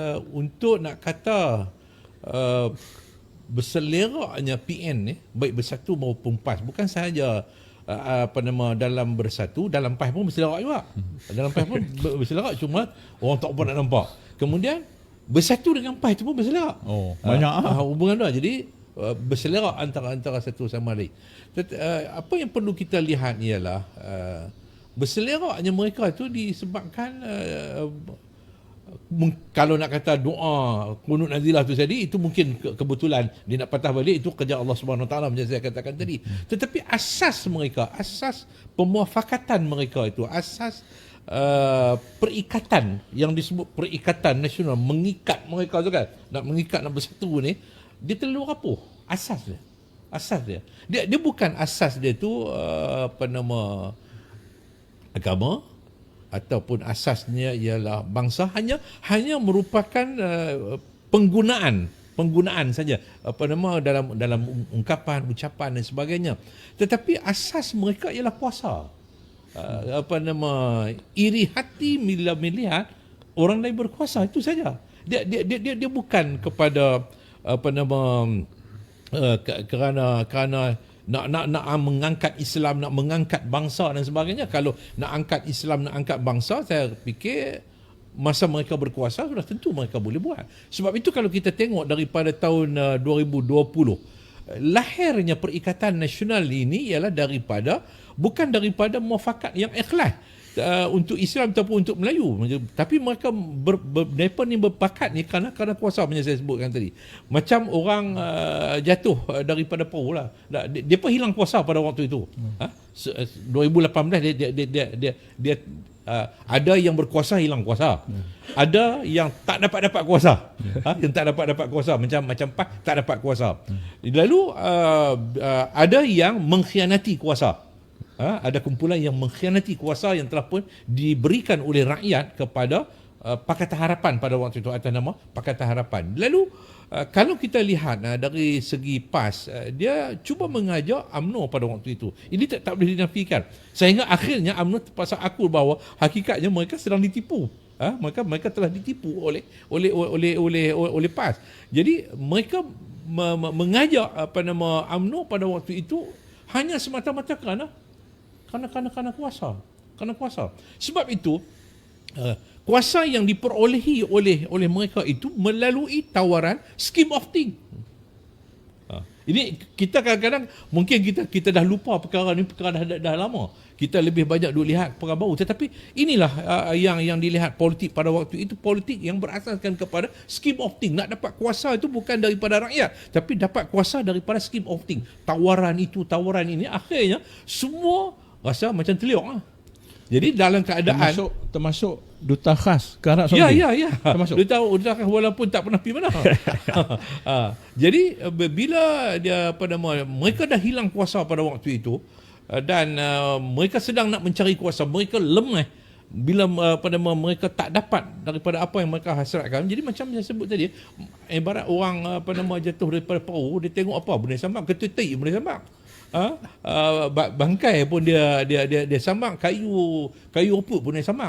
uh, untuk nak kata uh, berseleraknya PN ni baik bersatu maupun PAS bukan sahaja uh, apa nama dalam bersatu dalam PAS pun berselerak juga. Dalam PAS pun berselerak cuma orang tak nak nampak. Kemudian bersatu dengan PAS tu pun berselerak Oh, banyak uh, ah. hubungan dia jadi uh, berselerak antara antara satu sama lain. Tet, uh, apa yang perlu kita lihat ialah uh, berseleraknya mereka tu disebabkan uh, kalau nak kata doa kunut nazilah tu tadi itu mungkin ke- kebetulan. Dia nak patah balik itu kerja Allah Subhanahu Taala macam saya katakan tadi. Tetapi asas mereka asas pemuafakatan mereka itu asas uh, perikatan yang disebut perikatan nasional mengikat mereka tu kan. Nak mengikat nak bersatu ni dia terlalu rapuh. Asas dia. Asas dia. Dia dia bukan asas dia tu uh, apa nama agama ataupun asasnya ialah bangsa hanya hanya merupakan uh, penggunaan penggunaan saja apa nama dalam dalam ungkapan ucapan dan sebagainya. Tetapi asas mereka ialah puasa. Uh, apa nama iri hati bila melihat orang lain berkuasa itu saja. Dia dia dia dia, dia bukan kepada apa nama uh, ke- kerana kerana nak nak nak ah, mengangkat Islam nak mengangkat bangsa dan sebagainya kalau nak angkat Islam nak angkat bangsa saya fikir masa mereka berkuasa sudah tentu mereka boleh buat. Sebab itu kalau kita tengok daripada tahun uh, 2020 uh, lahirnya perikatan nasional ini ialah daripada bukan daripada muafakat yang ikhlas uh, untuk Islam ataupun untuk Melayu tapi mereka ber, ber, mereka ni berpakat ni kerana kerana kuasa macam saya sebutkan tadi macam orang uh, jatuh uh, daripada perahu lah pun hilang kuasa pada waktu itu hmm. ha? Se- uh, 2018 dia dia dia dia, dia, dia uh, ada yang berkuasa hilang kuasa hmm. ada yang tak dapat dapat kuasa hmm. ha? yang tak dapat dapat kuasa macam macam PAS tak dapat kuasa hmm. lalu uh, uh, ada yang mengkhianati kuasa ha, ada kumpulan yang mengkhianati kuasa yang telah pun diberikan oleh rakyat kepada uh, Pakatan Harapan pada waktu itu atas nama Pakatan Harapan. Lalu uh, kalau kita lihat uh, dari segi PAS, uh, dia cuba mengajak UMNO pada waktu itu. Ini tak, tak boleh dinafikan. Sehingga akhirnya UMNO terpaksa akul bahawa hakikatnya mereka sedang ditipu. Ha, mereka mereka telah ditipu oleh oleh oleh oleh oleh, oleh PAS. Jadi mereka me, me, mengajak apa nama UMNO pada waktu itu hanya semata-mata kerana kerana kuasa kerana kuasa sebab itu uh, kuasa yang diperolehi oleh oleh mereka itu melalui tawaran scheme of thing Ha. Ini kita kadang-kadang mungkin kita kita dah lupa perkara ni perkara dah, dah, dah lama. Kita lebih banyak duk lihat perkara baru tetapi inilah uh, yang yang dilihat politik pada waktu itu politik yang berasaskan kepada scheme of thing. Nak dapat kuasa itu bukan daripada rakyat tapi dapat kuasa daripada scheme of thing. Tawaran itu, tawaran ini akhirnya semua rasa macam teliok lah. Jadi dalam keadaan Termasuk termasuk duta khas ke Arab Saudi. Ya, ya, ya. Termasuk. Tahu dia tahu walaupun tak pernah pergi mana. ha. Jadi bila dia apa nama mereka dah hilang kuasa pada waktu itu uh, dan uh, mereka sedang nak mencari kuasa, mereka lemah bila uh, apa nama mereka tak dapat daripada apa yang mereka hasratkan. Jadi macam saya sebut tadi, ibarat orang uh, apa nama jatuh daripada perahu, dia tengok apa benda sambak, ketutai benda sambak. Ha? Uh, bangkai pun dia dia dia dia sambak kayu kayu oput pun dia sambak